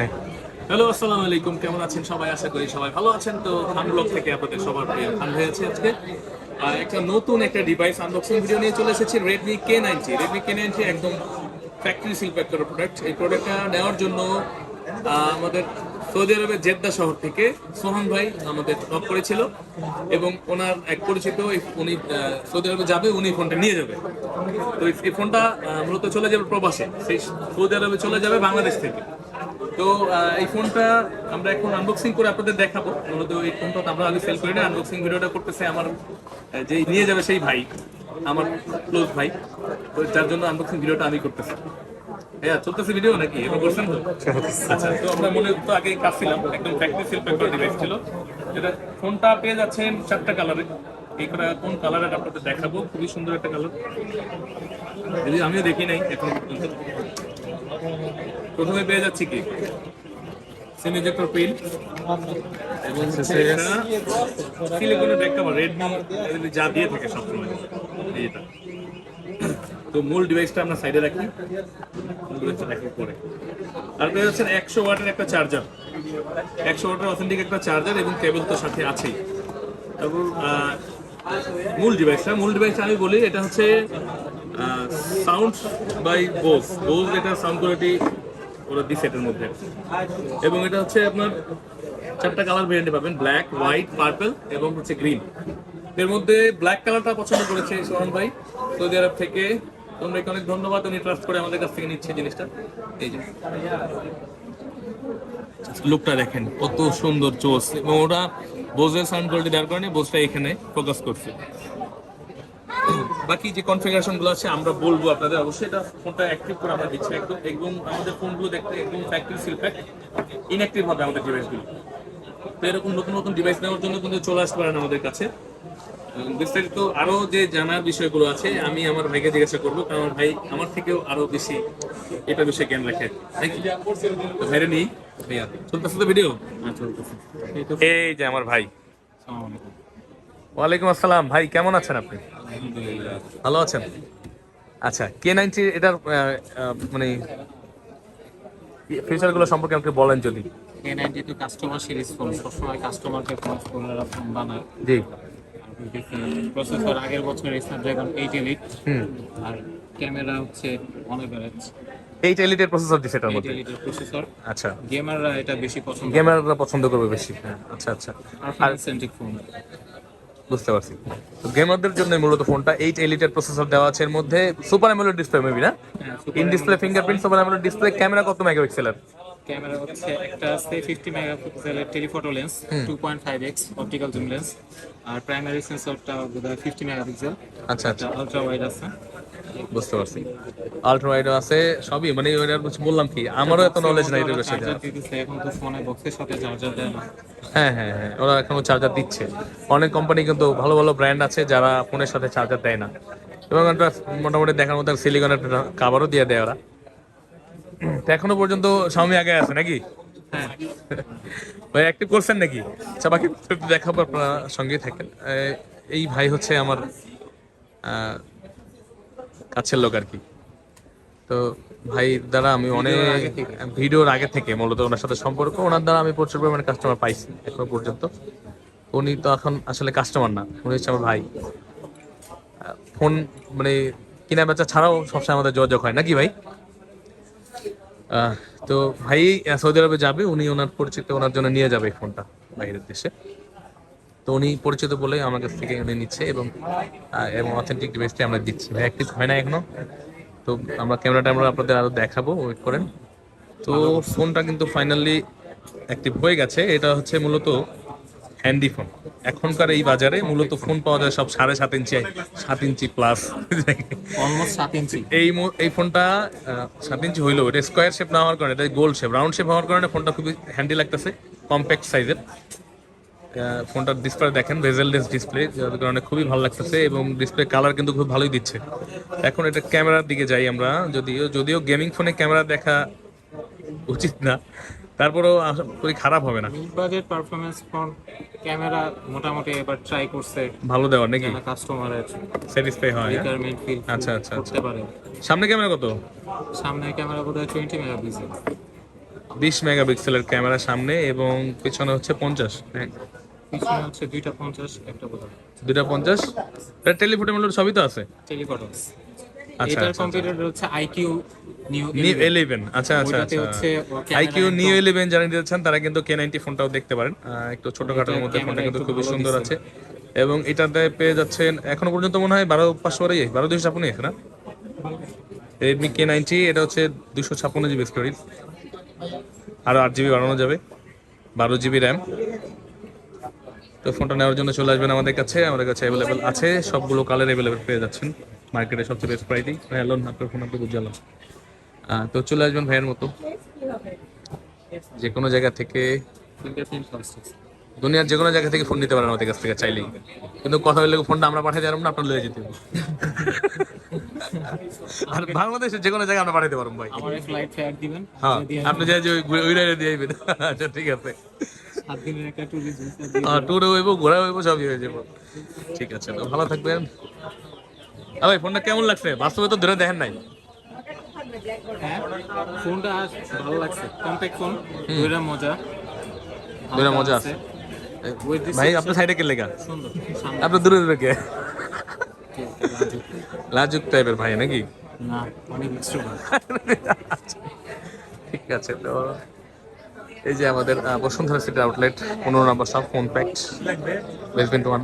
Okay hello, আসসালামু আলাইকুম। কেমন আছেন সবাই? আশা করি সবাই ভালো আছেন। তো খান ব্লগ থেকে আপনাদের সবার প্রিয় খান হয়েছে আজকে। একটা নতুন একটা ডিভাইস আনবক্সিং ভিডিও নিয়ে চলে এসেছি Redmi K ninety Redmi K ninety একদম ফ্যাক্টরি সিল করা প্রোডাক্ট এই প্রোডাক্টটা নেওয়ার জন্য আমাদের সৌদি আরবের জেদ্দা শহর থেকে সোহান ভাই আমাদের নক করেছিল। এবং ওনার এক পরিচিত উনি সৌদি আরবে যাবে, উনি ফোনটা নিয়ে যাবে। তো এই ফোনটা মূলত চলে যাবে প্রবাসে। সেই সৌদি আরবে চলে যাবে বাংলাদেশ থেকে। তো এই ফোনটা আমরা এখন আনবক্সিং করে আপনাদের দেখাবো। মূলত এই ফোনটা আমরা আগে সেল করি না আনবক্সিং ভিডিওটা করতেছে আমার যেই নিয়ে যাবে সেই ভাই, আমার ক্লোজ ভাই। যার জন্য আনবক্সিং ভিডিওটা আমি করতেছি। হ্যাঁ চলতেছে ভিডিও নাকি? এবার করছেন তো? আচ্ছা তো আমরা মনে তো আগে কাজ একদম ফ্যাক্টরি সেল প্যাক ডিভাইস ছিল। এটা ফোনটা পেয়ে যাচ্ছেন চারটা কালারে করে কোন কালারের আপনাদের দেখাবো? খুবই সুন্দর একটা কালার আমিও দেখি নাই, এখন প্রথমে পেয়ে যাচ্ছি কি? সিনিজেক্টর পিন এবং সিলিকনের ব্যাক কভার রেডমি যা দিয়ে থাকে সবসময়। এটা। তো মূল ডিভাইসটা আমরা সাইডে রাখি। পরে আর পেয়ে যাচ্ছেন একশো ওয়াটের একটা চার্জার একশো ওয়াটের অথেন্টিক একটা চার্জার এবং কেবল তো সাথে আছেই। তারপর মূল ডিভাইসটা মূল ডিভাইসটা আমি বলি এটা হচ্ছে সাউন্ড বাই বোস বোস এটা সাউন্ড কোয়ালিটি ওরা দিছে এটার মধ্যে। এবং এটা হচ্ছে আপনার চারটা কালার ভেরিয়েন্টে পাবেন। ব্ল্যাক হোয়াইট পার্পল এবং হচ্ছে গ্রিন এর মধ্যে ব্ল্যাক কালারটা পছন্দ করেছে সোহান ভাই। সৌদি আরব থেকে তোমরা অনেক ধন্যবাদ, উনি ট্রাস্ট করে আমাদের কাছ থেকে নিচ্ছে জিনিসটা। এই যে। লুকটা দেখেন, কত সুন্দর চোস। এবং ওরা বোঝের সাউন্ড কোয়ালিটি দেওয়ার কারণে বোঝটা এখানে ফোকাস করছে। বাকি যে কনফিগারেশনগুলো আছে আমরা বলব আপনাদের। অবশ্যই এটা ফোনটা অ্যাক্টিভ করে আমরা দিচ্ছি একদম। একদম আমাদের ফোনগুলো দেখতে একদম ফ্যাক্টরি সিল প্যাক ইনঅ্যাক্টিভ হবে আমাদের ডিভাইসগুলো তো এরকম নতুন নতুন ডিভাইস নেওয়ার জন্য কিন্তু চলে আসতে পারেন আমাদের কাছে। বিস্তারিত আরও যে জানার বিষয়গুলো আছে আমি আমার ভাইকে জিজ্ঞাসা করব কারণ ভাই আমার থেকেও আরও বেশি এটা বিষয়ে জ্ঞান রাখে। ভাইরে নেই? ভাইয়া চলতেছে তো ভিডিও এই যে আমার ভাই। ওয়ালাইকুম আসসালাম। ভাই কেমন আছেন আপনি? ভালো আছেন? আচ্ছা কে নাইনটি এটার মানে ফিচারগুলো সম্পর্কে আমাকে বলেন যদি। K ninety customer series phone সবসময় কাস্টমারকে ফোন করে ফোন বানায়। জি। প্রসেসর আগের বছর স্ন্যাপড্রাগন এইট এলিট আর ক্যামেরা হচ্ছে অনেক এভারেজ এইট এলিটের প্রসেসর দিছে এটার মধ্যে? প্রসেসর আচ্ছা। গেমাররা এটা বেশি পছন্দ গেমাররা পছন্দ করবে বেশি হ্যাঁ আচ্ছা আচ্ছা। আর সেন্ট্রিক ফোন বুঝতে পারছি। তো গেমারদের জন্য মূলত ফোনটা এইট এলিটের প্রসেসর দেওয়া আছে এর মধ্যে। সুপার অ্যামোলেড ডিসপ্লে মেবি না? In display fingerprint super AMOLED display camera কত মেগাপিক্সেলের ক্যামেরা হচ্ছে একটা সে ফিফটি মেগাপিক্সেলের telephoto lens two point five x optical zoom lens আর প্রাইমারি সেন্সরটা বোধহয় ফিফটি মেগাপিক্সেল আচ্ছা আচ্ছা। আলট্রা ওয়াইড আছে। বুঝতে পারছি। আল্ট্রা ওয়াইডও আছে সবই মানে ওইটা বললাম কি আমারও এত নলেজ নাই এটার বিষয়ে এখন তো ফোনে বক্সের সাথে চার্জার দেয় না। হ্যাঁ হ্যাঁ হ্যাঁ ওরা এখনও চার্জার দিচ্ছে। অনেক কোম্পানি কিন্তু ভালো ভালো ব্র্যান্ড আছে যারা ফোনের সাথে চার্জার দেয় না। এবং একটা মোটামুটি দেখার মতো সিলিকনের কাভারও দিয়ে দেয় ওরা। তো এখনও পর্যন্ত স্বামী আগে আছে নাকি? হ্যাঁ। ভাই অ্যাক্টিভ করছেন নাকি? আচ্ছা বাকি দেখাবো আপনারা সঙ্গেই থাকেন। এই ভাই হচ্ছে আমার কাছের লোক আর কি। তো ভাই দ্বারা আমি অনেক ভিডিওর আগে থেকে মূলত ওনার সাথে সম্পর্ক। ওনার দ্বারা আমি প্রচুর পরিমাণে কাস্টমার পাইছি এখনও পর্যন্ত। উনি তো এখন আসলে কাস্টমার না। উনি হচ্ছে আমার ভাই। ফোন মানে কিনা বেচা ছাড়াও সবসময় আমাদের যোগাযোগ হয়। নাকি ভাই? তো ভাই সৌদি আরবে যাবে। উনি ওনার পরিচিত ওনার জন্য নিয়ে যাবে এই ফোনটা বাইরের দেশে। তো উনি পরিচিত বলে আমার কাছ থেকে উনি নিচ্ছে এবং এবং অথেন্টিক ডিভাইসটি আমরা দিচ্ছি। ভাই অ্যাক্টিভ হয় না এখনও। তো আমরা ক্যামেরাটা আমরা আপনাদের আরও দেখাবো। ওয়েট করেন। তো ফোনটা কিন্তু ফাইনালি অ্যাক্টিভ হয়ে গেছে। এটা হচ্ছে মূলত হ্যান্ডি ফোন এখনকার এই বাজারে মূলত ফোন পাওয়া যায় সব সাড়ে সাত ইঞ্চি সাত ইঞ্চি প্লাস অলমোস্ট সাত ইঞ্চি। এই এই ফোনটা সাত ইঞ্চি হইল এটা স্কোয়ার শেপ না হওয়ার কারণে এটা গোল শেপ রাউন্ড শেপ হওয়ার কারণে ফোনটা খুবই হ্যান্ডি লাগতেছে। কম্প্যাক্ট সাইজের ফোনটার ডিসপ্লে দেখেন ভেজেললেস ডিসপ্লে যার কারণে খুবই ভালো লাগতেছে এবং ডিসপ্লে কালার কিন্তু খুব ভালোই দিচ্ছে। এখন এটা ক্যামেরার দিকে যাই আমরা যদিও যদিও গেমিং ফোনে ক্যামেরা দেখা উচিত না তারপরেও করি খারাপ হবে না। Mid budget performance phone camera মোটামুটি এবার ট্রাই করছে ভালো দেওয়ার নাকি? কাস্টমারের স্যাটিসফাই হয় হ্যাঁ? রিকোয়ারমেন্ট ফিল আচ্ছা, আচ্ছা, করতে পারে। সামনে ক্যামেরা কত? সামনে ক্যামেরা বোধহয় টোয়েন্টি মেগাপিক্সেল বিশ মেগাপিক্সেলের ক্যামেরা সামনে এবং পিছনে হচ্ছে পঞ্চাশ। হ্যাঁ পিছনে হচ্ছে দুইটা পঞ্চাশ একটা পঞ্চাশ? এটা টেলিফোটো মডেল সবই তো আছে? টেলিফটোস আচ্ছা, এটার আচ্ছা, কম্পিউটার হচ্ছে আইকিউ নিউ নিউ ইলেভেন আচ্ছা আচ্ছা আচ্ছা। হচ্ছে আইকিউ নিউ ইলেভেন যারা নিতে চান তারা কিন্তু কে নাইনটি ফোনটাও দেখতে পারেন। একটু ছোটখাটোর মধ্যে ফোনটা কিন্তু খুবই সুন্দর আছে। এবং এটাতে পেয়ে যাচ্ছেন এখনও পর্যন্ত মনে হয় বারো পাঁচশো বারো বারো দুশো ছাপ্পান্ন আছে না? রেডমি কে নাইনটি এটা হচ্ছে দুশো ছাপ্পান্ন জিবি স্টোরেজ। আরও আট জিবি বাড়ানো যাবে। বারো জিবি র্যাম তো ফোনটা নেওয়ার জন্য চলে আসবেন আমাদের কাছে। আমাদের কাছে অ্যাভেলেবেল আছে। সবগুলো কালার অ্যাভেলেবেল পেয়ে যাচ্ছেন। মার্কেটে সবচেয়ে বেস্ট প্রাইসই হ্যালো আপনার ফোন আপনি বুঝলাম। তো চলে আসবেন ভাইয়ের মতো। যে কোনো জায়গা থেকে দুনিয়ার যে কোনো জায়গা থেকে ফোন নিতে পারেন আমাদের কাছ থেকে চাইলেই। কিন্তু কথা হলে ফোনটা আমরা পাঠাতে পারব না, আপনার লয়ে যেতে। আর বাংলাদেশের যে কোনো জায়গায় আমরা পাঠাতে পারব ভাই। আমার ফ্লাইট ফেয়ার দিবেন হ্যাঁ আপনি যে যে ওই- রাইডে দিয়ে দিবেন আচ্ছা ঠিক আছে। সাত দিনের একটা ট্যুরিজম ট্যুরে হইব ঘোরা হইব সবই হয়ে যাব। ঠিক আছে তো ভালো থাকবেন। ভাই ফোনটা কেমন লাগছে? বাস্তবে তো ধরে দেখেন নাই। হ্যাঁ ফোনটা ভালো লাগছে। কম্প্যাক্ট ফোন দুইটা মজা। দুইটা মজা আছে। ভাই আপনার সাইডে কে লেগা? আপনার দূরে দূরে কে লাজুক। টাইপের ভাই নাকি? না অনেক ঠিক আছে তো এই যে আমাদের বসুন্ধরা সিটি আউটলেট পনেরো নম্বর সব ফোন প্যাক্ট বেসমেন্ট ওয়ান